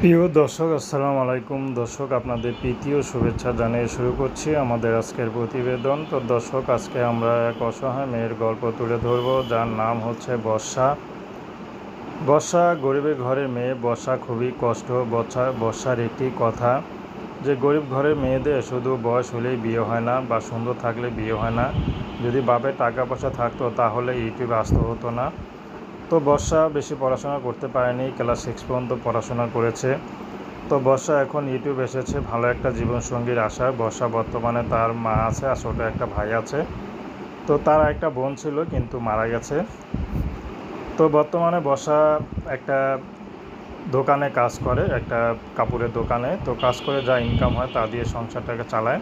প্রিয় দর্শক, আসসালামু আলাইকুম। দর্শক, আপনাদের প্রীতি ও শুভেচ্ছা জানিয়ে শুরু করছি আমাদের আজকের প্রতিবেদন। তো দর্শক, আজকে আমরা এক অসহায় মেয়ের গল্প তুলে ধরব। যার নাম হচ্ছে বর্ষা। বর্ষা গরিবের ঘরের মেয়ে। বর্ষা খুবই কষ্ট, বর্ষা, বর্ষার একটি কথা। যে গরিব ঘরের মেয়েদের শুধু বয়স হলেই বিয়ে হয় না বা সুন্দর থাকলে বিয়ে হয় না। যদি বাপের টাকা পয়সা থাকতো, তাহলে ইউটিউবে আসতে হতো না। তো বর্ষা বেশি পড়াশোনা করতে পারেনি, ক্লাস সিক্স পর্যন্ত পড়াশোনা করেছে। তো বর্ষা এখন ইউটিউব এসেছে, ভালো একটা জীবনসঙ্গীর আশা। বর্ষা বর্তমানে তার মা আছে আর ছোটো একটা ভাই আছে। তো তার একটা বোন ছিল, কিন্তু মারা গেছে। তো বর্তমানে বর্ষা একটা দোকানে কাজ করে, একটা কাপড়ের দোকানে। তো কাজ করে যা ইনকাম হয় তা দিয়ে সংসারটাকে চালায়।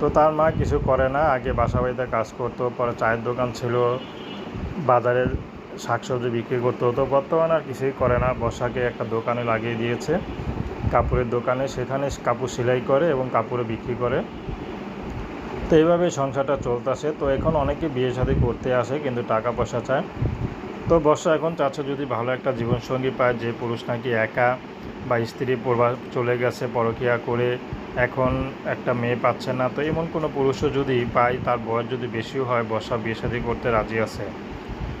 তো তার মা কিছু করে না, আগে বাসা বাড়িতে কাজ করতো, পরে চায়ের দোকান ছিল, বাজারের শাকসবজি বিক্রি করতে হতো। বর্তমানে আর কিছুই করে না। বর্ষাকে একটা দোকানে লাগিয়ে দিয়েছে। কাপড়ের দোকানে সেখানে কাপড় সেলাই করে এবং কাপড়ে বিক্রি করে। তো এইভাবে সংসারটা চলতেছে। তো এখন অনেকে বিয়ে শাদী করতে আসে কিন্তু টাকা পয়সা চায়। তো বর্ষা এখন চাচ্ছে যদি ভালো একটা জীবনসঙ্গী পায়। যে পুরুষ নাকি একা বা স্ত্রী প্রবাস চলে গেছে পরকিয়া করে এখন একটা মেয়ে পাচ্ছে না। তো এমন কোনো পুরুষও যদি পায়, তার বয়স যদি বেশিও হয়, বর্ষা বিয়ে শাদী করতে রাজি আছে।